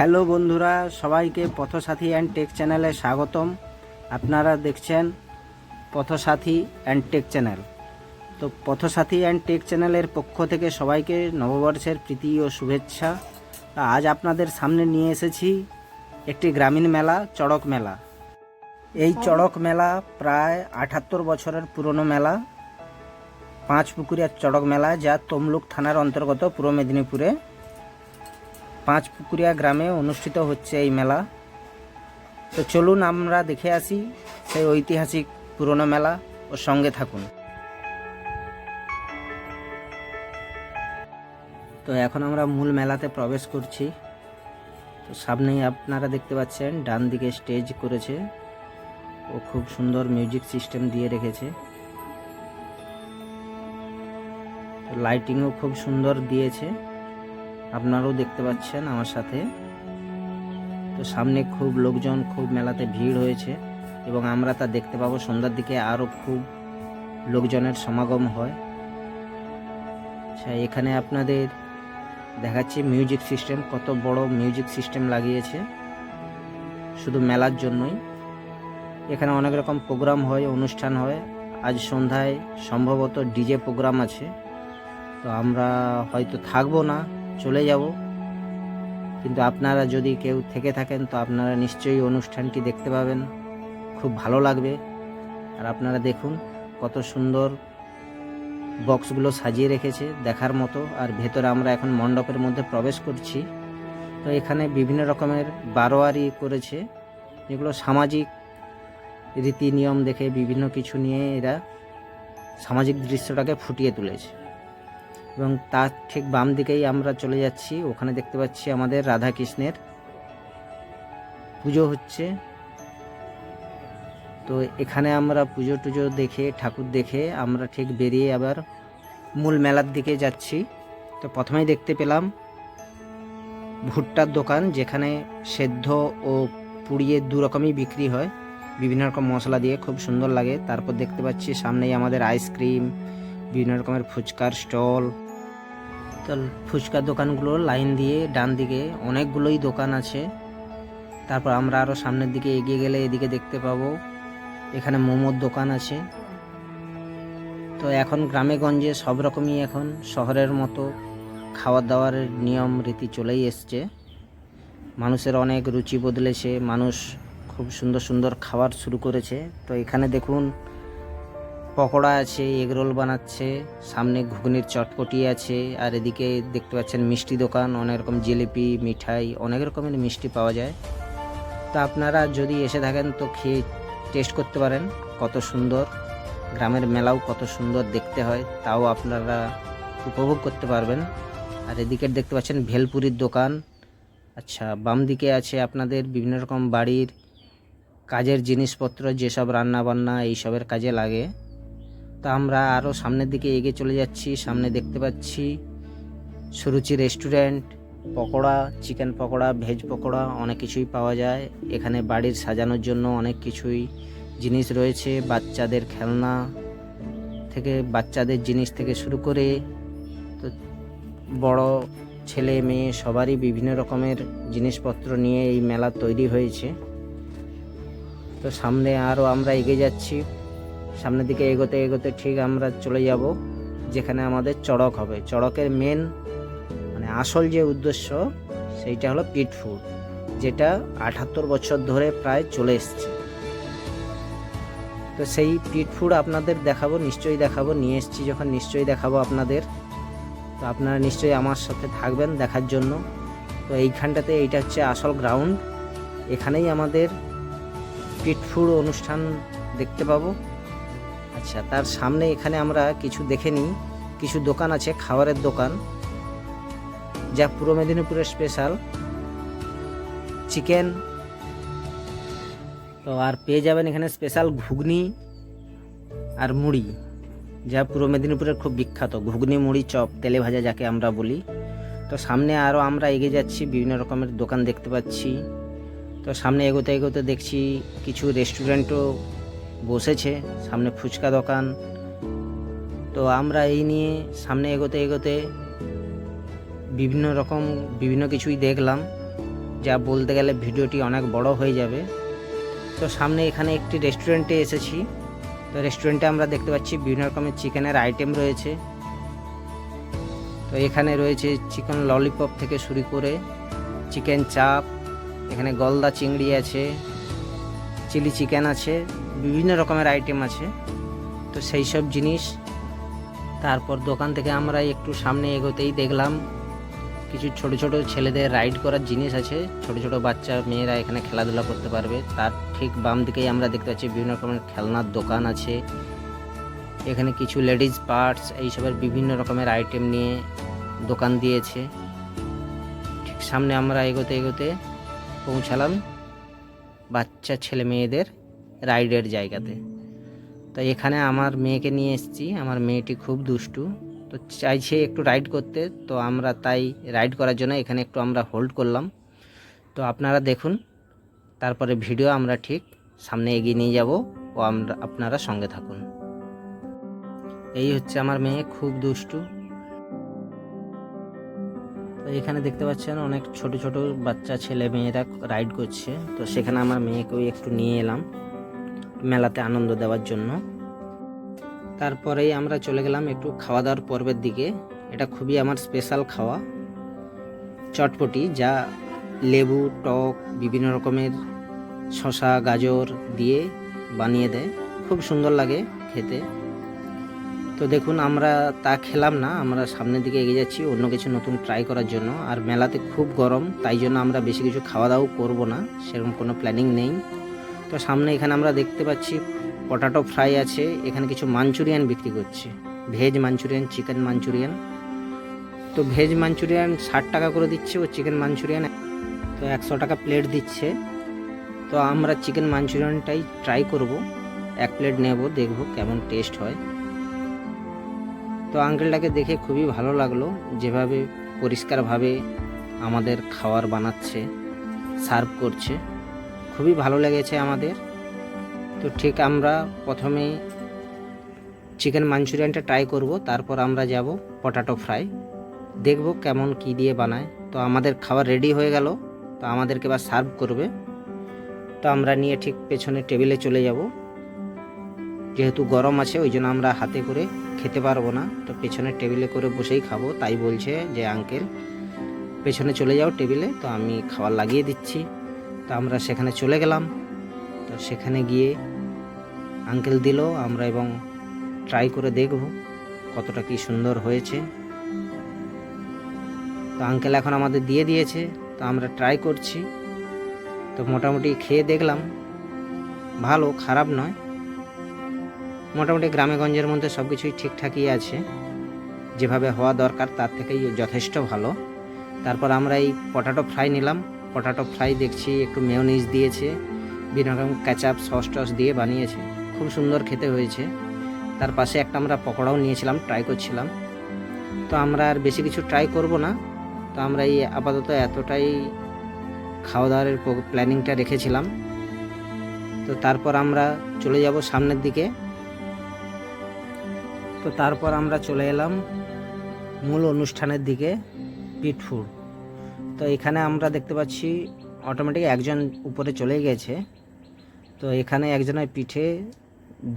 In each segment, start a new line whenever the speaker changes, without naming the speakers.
Hello বন্ধুরা, সবাইকে পথসাথী and take চ্যানেলে স্বাগতম। আপনারা দেখছেন পথসাথী অ্যান্ড টেক চ্যানেল। তো পথসাথী অ্যান্ড টেক চ্যানেলের পক্ষ থেকে সবাইকে নববর্ষের প্রীতি ও শুভেচ্ছা। আজ আপনাদের সামনে নিয়ে এসেছি একটি গ্রামীণ মেলা, চড়ক মেলা। এই চড়ক মেলা প্রায় আটাত্তর বছরের পুরনো মেলা। পাঁচ পুকুরিয়া চড়ক মেলা, যা তমলুক থানার অন্তর্গত পূর্ব মেদিনীপুরে। পাঁচ পুকুরিয়া গ্রামে অনুষ্ঠিত হচ্ছে এই মেলা। তো চলুন আমরা দেখে আসি সেই ঐতিহাসিক পুরনো মেলা ও সঙ্গে থাকুন। তো এখন আমরা মূল মেলাতে প্রবেশ করছি। তো সামনেই আপনারা দেখতে পাচ্ছেন, ডান দিকে স্টেজ করেছে। ও খুব সুন্দর মিউজিক সিস্টেম দিয়ে রেখেছে। লাইটিংও খুব সুন্দর দিয়েছে। আপনারাও দেখতে পাচ্ছেন আমার সাথে। তো সামনে খুব লোকজন, খুব মেলাতে ভিড় হয়েছে এবং আমরা তা দেখতে পাবো। সন্ধ্যার দিকে আরও খুব লোকজনের সমাগম হয়। আচ্ছা এখানে আপনাদের দেখাচ্ছি মিউজিক সিস্টেম, কত বড় মিউজিক সিস্টেম লাগিয়েছে। শুধু মেলার জন্যই। এখানে অনেক রকম প্রোগ্রাম হয়, অনুষ্ঠান হয়। আজ সন্ধ্যায় সম্ভবত ডিজে প্রোগ্রাম আছে। তো আমরা হয়তো থাকব না। চলে যাব। কিন্তু আপনারা যদি কেউ থেকে থাকেন, তো আপনারা নিশ্চয়ই অনুষ্ঠানটি দেখতে পাবেন। খুব ভালো লাগবে। আর আপনারা দেখুন, কত সুন্দর বক্সগুলো সাজিয়ে রেখেছে দেখার মতো। আর ভেতরে আমরা এখন মণ্ডপের মধ্যে প্রবেশ করছি। তো এখানে বিভিন্ন রকমের বারোয়ারি করেছে, যেগুলো সামাজিক রীতি নিয়ম দেখে বিভিন্ন কিছু নিয়ে এরা সামাজিক দৃশ্যটাকে ফুটিয়ে তুলেছে। এবং তার ঠিক বাম দিকেই আমরা চলে যাচ্ছি। ওখানে দেখতে পাচ্ছি আমাদের রাধা কৃষ্ণের পুজো হচ্ছে। তো এখানে আমরা পুজো টুজো দেখে, ঠাকুর দেখে আমরা ঠিক বেরিয়ে আবার মূল মেলার দিকে যাচ্ছি। তো প্রথমেই দেখতে পেলাম ভুট্টার দোকান, যেখানে সেদ্ধ ও পুড়িয়ে দু রকমই বিক্রি হয়। বিভিন্ন রকম মশলা দিয়ে খুব সুন্দর লাগে। তারপর দেখতে পাচ্ছি সামনেই আমাদের আইসক্রিম বিভিন্ন রকমের ফুচকার স্টল। তো ফুচকার দোকানগুলো লাইন দিয়ে ডান দিকে অনেকগুলোই দোকান আছে। তারপর আমরা আরও সামনের দিকে এগিয়ে গেলে এদিকে দেখতে পাবো এখানে মোমোর দোকান আছে। তো এখন গ্রামে গঞ্জে সব রকমই এখন শহরের মতো খাওয়ার দাওয়ার নিয়ম, রীতি চলেই এসছে। মানুষের অনেক রুচি বদলেছে, মানুষ খুব সুন্দর সুন্দর খাবার শুরু করেছে। তো এখানে দেখুন পকোড়া আছে এগরোল বানাচ্ছে, সামনে ঘুগনির চটপটি আছে, আর এদিকে দেখতে পাচ্ছেন মিষ্টি দোকান, অনেক রকম জিলিপি, মিঠাই, অনেক রকমের মিষ্টি পাওয়া যায়। তো আপনারা যদি এসে থাকেন তো খেয়ে টেস্ট করতে পারেন, কত সুন্দর। গ্রামের মেলাও কত সুন্দর দেখতে হয়, তাও আপনারা উপভোগ করতে পারবেন। আর এদিকে দেখতে পাচ্ছেন ভেলপুরির দোকান। আচ্ছা বাম দিকে আছে আপনাদের বিভিন্ন রকম বাড়ির কাজের জিনিসপত্র, যেসব রান্না বান্না এইসবের কাজে লাগে। তো আমরা আরও সামনের দিকে এগিয়ে চলে যাচ্ছি। সামনে দেখতে পাচ্ছি Suruchi restaurant, pakora, chicken pakora, veg pakora অনেক কিছুই পাওয়া যায়। এখানে বাড়ির সাজানোর জন্য অনেক কিছুই জিনিস রয়েছে। বাচ্চাদের খেলনা থেকে, বাচ্চাদের জিনিস থেকে শুরু করে তো বড় ছেলে, মেয়ে সবারই বিভিন্ন রকমের জিনিসপত্র নিয়ে এই মেলা তৈরি হয়েছে। তো সামনে আরও আমরা এগিয়ে যাচ্ছি। সামনের দিকে এগোতে এগোতে ঠিক আমরা চলে যাব, যেখানে আমাদের চড়ক হবে। চড়কের মেন মানে আসল যে উদ্দেশ্য, সেইটা হলো পিট ফুড যেটা আটাত্তর বছর ধরে প্রায় চলে এসছে। তো সেই পিট ফুড আপনাদের দেখাবো, নিশ্চয়ই দেখাবো, নিয়ে এসছি যখন নিশ্চয়ই দেখাবো আপনাদের। তো আপনারা নিশ্চয়ই আমার সাথে থাকবেন দেখার জন্য। তো এইখানটাতে এইটা হচ্ছে আসল গ্রাউন্ড এখানেই আমাদের পিট ফুড অনুষ্ঠান দেখতে পাবো। আচ্ছা তার সামনে এখানে আমরা কিছু দেখে নিই। কিছু দোকান আছে, খাবারের দোকান। যা পূর্ব মেদিনীপুরের স্পেশাল চিকেন তো আর পেয়ে যাবেন এখানে স্পেশাল ঘুগনি আর মুড়ি, যা পূর্ব মেদিনীপুরের খুব বিখ্যাত। ঘুগনি, মুড়ি, চপ, তেলে ভাজা যাকে আমরা বলি। তো সামনে আরও আমরা এগিয়ে যাচ্ছি, বিভিন্ন রকমের দোকান দেখতে পাচ্ছি। তো সামনে এগোতে এগোতে দেখছি কিছু রেস্টুরেন্টও বসেছে, সামনে ফুচকা দোকান। তো আমরা এই নিয়ে সামনে এগোতে এগোতে বিভিন্ন রকম বিভিন্ন কিছুই দেখলাম। যা বলতে গেলে ভিডিওটি অনেক বড় হয়ে যাবে। তো সামনে এখানে একটি রেস্টুরেন্টে এসেছি। তো রেস্টুরেন্টে আমরা দেখতে পাচ্ছি বিভিন্ন রকমের চিকেনের আইটেম রয়েছে। তো এখানে রয়েছে চিকেন ললিপপ থেকে শুরু করে, চিকেন চাপ, এখানে গলদা চিংড়ি আছে। চিলি চিকেন আছে, বিভিন্ন রকমের আইটেম আছে। তো সেই সব জিনিস, তারপর দোকান থেকে আমরা একটু সামনে এগোতেই দেখলাম, কিছু ছোট ছোট ছেলেদের রাইড করার জিনিস আছে। ছোট ছোট বাচ্চা মেয়েরা এখানে খেলাধুলা করতে পারবে। তার ঠিক বাম দিকেই আমরা দেখতে পাচ্ছি বিভিন্ন রকমের খেলনার দোকান আছে। এখানে কিছু লেডিস পার্টস এইসবের বিভিন্ন রকমের আইটেম নিয়ে দোকান দিয়েছে। ঠিক সামনে আমরা এগোতে এগোতে পৌঁছালাম। বাচ্চা ছেলে মেয়েদের রাইডের জায়গাতে। তো এখানে আমার মেয়েকে নিয়ে এসেছি। আমার মেয়েটি খুব দুষ্টু। তো চাইছে একটু রাইড করতে। তো আমরা তাই রাইড করার জন্য এখানে একটু আমরা হোল্ড করলাম। তো আপনারা দেখুন, তারপরে ভিডিও আমরা ঠিক সামনে এগিয়ে নিয়ে যাব ও আমরা আপনারা সঙ্গে থাকুন। এই হচ্ছে আমার মেয়ে, খুব দুষ্টু। এখানে দেখতে পাচ্ছেন অনেক ছোট ছোট বাচ্চা ছেলে মেয়েরা রাইড করছে। তো সেখানে আমার মেয়েকেও একটু নিয়ে এলাম মেলাতে আনন্দ দেওয়ার জন্য। তারপরেই আমরা চলে গেলাম একটু খাওয়া দাওয়ার পর্বের দিকে। এটা খুবই আমার স্পেশাল খাওয়া। চটপটি যা লেবু, টক, বিভিন্ন রকমের শসা, গাজর দিয়ে বানিয়ে দেয়। খুব সুন্দর লাগে খেতে। তো দেখুন, আমরা তা খেলাম না, আমরা সামনের দিকে এগিয়ে যাচ্ছি, অন্য কিছু নতুন ট্রাই করার জন্য। আর মেলাতে খুব গরম, তাই জন্য আমরা বেশি কিছু খাওয়া দাওয়াও করব না, সেরকম কোনো প্ল্যানিং নেই। তো সামনে এখানে আমরা দেখতে পাচ্ছি পটাটো ফ্রাই আছে, এখানে কিছু মাঞ্চুরিয়ান বিক্রি করছে। ভেজ মাঞ্চুরিয়ান চিকেন মাঞ্চুরিয়ান তো ভেজ মাঞ্চুরিয়ান ষাট টাকা করে দিচ্ছে, ও চিকেন মাঞ্চুরিয়ান তো একশো টাকা প্লেট দিচ্ছে। তো আমরা চিকেন মাঞ্চুরিয়ানটাই ট্রাই করব, এক প্লেট নেব, দেখব কেমন টেস্ট হয়। তো আঙ্কেলটাকে দেখে খুবই ভালো লাগল যেভাবে পরিষ্কারভাবে আমাদের খাবার বানাচ্ছে সার্ভ করছে। খুবই ভালো লেগেছে আমাদের। তো ঠিক আমরা প্রথমে চিকেন মাঞ্চুরিয়ানটা ট্রাই করব, তারপর আমরা যাব পটাটো ফ্রাই দেখব কেমন কি দিয়ে বানায়। তো আমাদের খাবার রেডি হয়ে গেল, তো আমাদেরকে এবার সার্ভ করবে। তো আমরা নিয়ে ঠিক পেছনে টেবিলে চলে যাব। যেহেতু গরম আছে, ওই জন্য আমরা হাতে করে খেতে পারব না। তো পেছনে টেবিলে করে বসেই খাব। তাই বলছে যে, আঙ্কেল, পেছনে চলে যাও টেবিলে তো আমি খাবার লাগিয়ে দিচ্ছি। তো আমরা সেখানে চলে গেলাম। তো সেখানে গিয়ে আঙ্কেল দিল। আমরা এবং ট্রাই করে দেখব কতটা কি সুন্দর হয়েছে। তো আঙ্কেল এখন আমাদের দিয়ে দিয়েছে। তো আমরা ট্রাই করছি। তো মোটামুটি খেয়ে দেখলাম। ভালো, খারাপ নয়। মোটামুটি গ্রামে গঞ্জের মধ্যে সব কিছুই ঠিকঠাকই আছে। যেভাবে হওয়া দরকার তার থেকেই যথেষ্ট ভালো। তারপর আমরা এই পটাটো ফ্রাই নিলাম। পটাটো ফ্রাই দেখছি একটু মেয়নিজ দিয়েছে বিভিন্ন রকম ক্যাচাপ সস টস দিয়ে বানিয়েছে। খুব সুন্দর খেতে হয়েছে। তার পাশে একটা আমরা পকোড়াও নিয়েছিলাম ট্রাই করছিলাম। তো আমরা আর বেশি কিছু ট্রাই করব না। তো আমরা এই আপাতত এতটাই খাওয়া দাওয়ার প্ল্যানিংটা রেখেছিলাম। তো তারপর আমরা চলে যাব সামনের দিকে। তো তারপর আমরা চলে এলাম মূল অনুষ্ঠানের দিকে পিটফুড তো এখানে আমরা দেখতে পাচ্ছি অটোমেটিক একজন উপরে চলে গেছে। তো এখানে একজনের পিঠে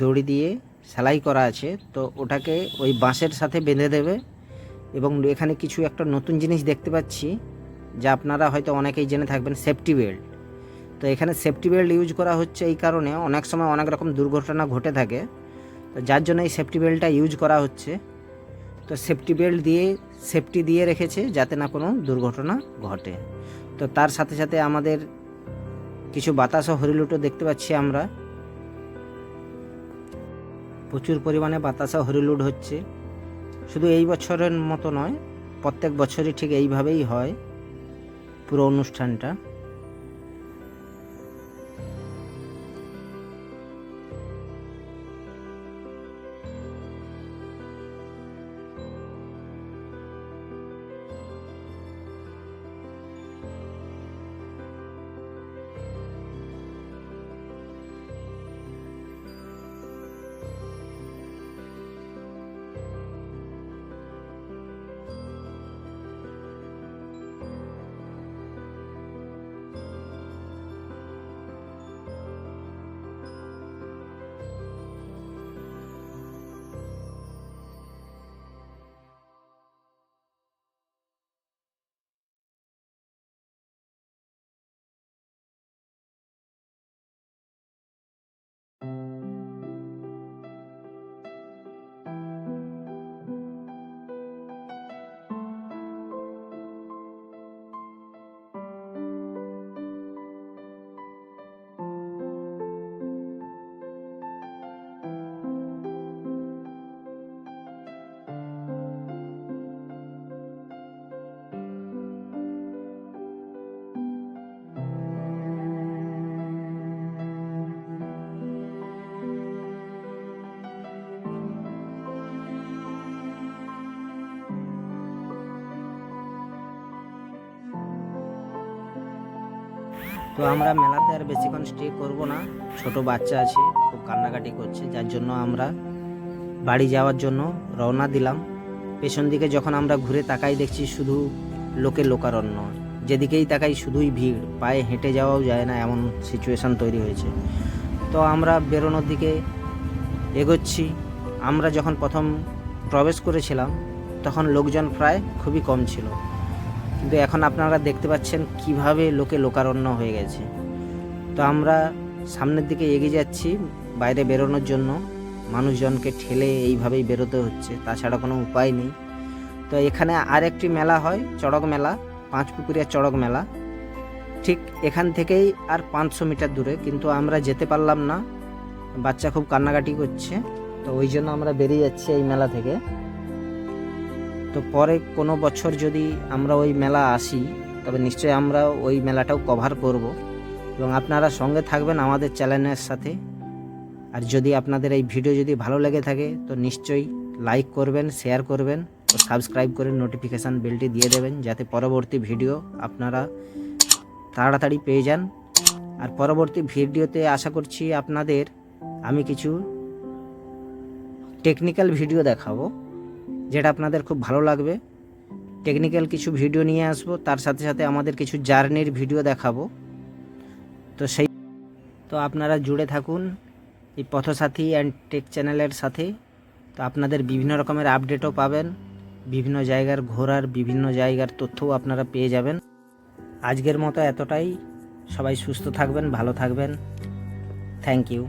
দড়ি দিয়ে সেলাই করা আছে। তো ওটাকে ওই বাঁশের সাথে বেঁধে দেবে এবং এখানে কিছু একটা নতুন জিনিস দেখতে পাচ্ছি যা আপনারা হয়তো অনেকেই জেনে থাকবেন সেফটি বেল্ট তো এখানে সেফটি বেল্ট ইউজ করা হচ্ছে এই কারণে অনেক সময় অনেক রকম দুর্ঘটনা ঘটে থাকে। তো যার জন্য এই সেফটি বেল্টটা ইউজ করা হচ্ছে। তো সেফটি বেল্ট দিয়ে সেফটি দিয়ে রেখেছে যাতে না কোনো দুর্ঘটনা ঘটে। তো তার সাথে সাথে আমাদের কিছু বাতাসও হরিলুটো দেখতে পাচ্ছি আমরা। প্রচুর পরিমাণে বাতাসা হরিলুট হচ্ছে। শুধু এই বছরের মতো নয়, প্রত্যেক বছরই ঠিক এইভাবেই হয় পুরো অনুষ্ঠানটা। তো আমরা মেলাতে আর বেশিক্ষণ স্টে করব না। ছোট বাচ্চা আছে, খুব কান্নাকাটি করছে, যার জন্য আমরা বাড়ি যাওয়ার জন্য রওনা দিলাম। পেছন দিকে যখন আমরা ঘুরে তাকাই দেখছি শুধু লোকে লোকারণ্য। যেদিকেই তাকাই শুধুই ভিড়, পায়ে হেঁটে যাওয়াও যায় না, এমন সিচুয়েশান তৈরি হয়েছে। তো আমরা বেরোনোর দিকে এগোচ্ছি। আমরা যখন প্রথম প্রবেশ করেছিলাম, তখন লোকজন প্রায় খুবই কম ছিল। কিন্তু এখন আপনারা দেখতে পাচ্ছেন কীভাবে লোকে লোকারণ্য হয়ে গেছে। তো আমরা সামনের দিকে এগিয়ে যাচ্ছি বাইরে বেরোনোর জন্য। মানুষজনকে ঠেলে এইভাবেই বেরোতে হচ্ছে, তাছাড়া কোনো উপায় নেই। তো এখানে আর একটি মেলা হয়, চড়ক মেলা, পাঁচ পুকুরিয়া চড়ক মেলা। ঠিক এখান থেকেই আর পাঁচশো মিটার দূরে, কিন্তু আমরা যেতে পারলাম না। বাচ্চা খুব কান্নাকাটি করছে। তো ওই জন্য আমরা বেরিয়ে যাচ্ছি এই মেলা থেকে। তো পরে কোনো বছর যদি আমরা ওই মেলা আসি, তবে নিশ্চয়ই আমরা ওই মেলাটাও কভার করব। এবং আপনারা সঙ্গে থাকবেন আমাদের চ্যানেলের সাথে। আর যদি আপনাদের এই ভিডিও যদি ভালো লেগে থাকে, তো নিশ্চয়ই লাইক করবেন শেয়ার করবেন ও সাবস্ক্রাইব করে নোটিফিকেশান বেলটি দিয়ে দেবেন, যাতে পরবর্তী ভিডিও আপনারা তাড়াতাড়ি পেয়ে যান। আর পরবর্তী ভিডিওতে আশা করছি আপনাদের আমি কিছু টেকনিক্যাল ভিডিও দেখাবো। যেটা আপনাদের খুব ভালো লাগবে। টেকনিক্যাল কিছু ভিডিও নিয়ে আসব, তার সাথে সাথে আমাদের কিছু জার্নির ভিডিও দেখাবো। তো সেই, তো আপনারা জুড়ে থাকুন এই পথসাথী অ্যান্ড টেক চ্যানেলের সাথে। তো আপনাদের বিভিন্ন রকমের আপডেটও পাবেন, বিভিন্ন জায়গার ঘোরার, বিভিন্ন জায়গার তথ্যও আপনারা পেয়ে যাবেন। আজকের মতো এতটাই। সবাই সুস্থ থাকবেন, ভালো থাকবেন। Thank you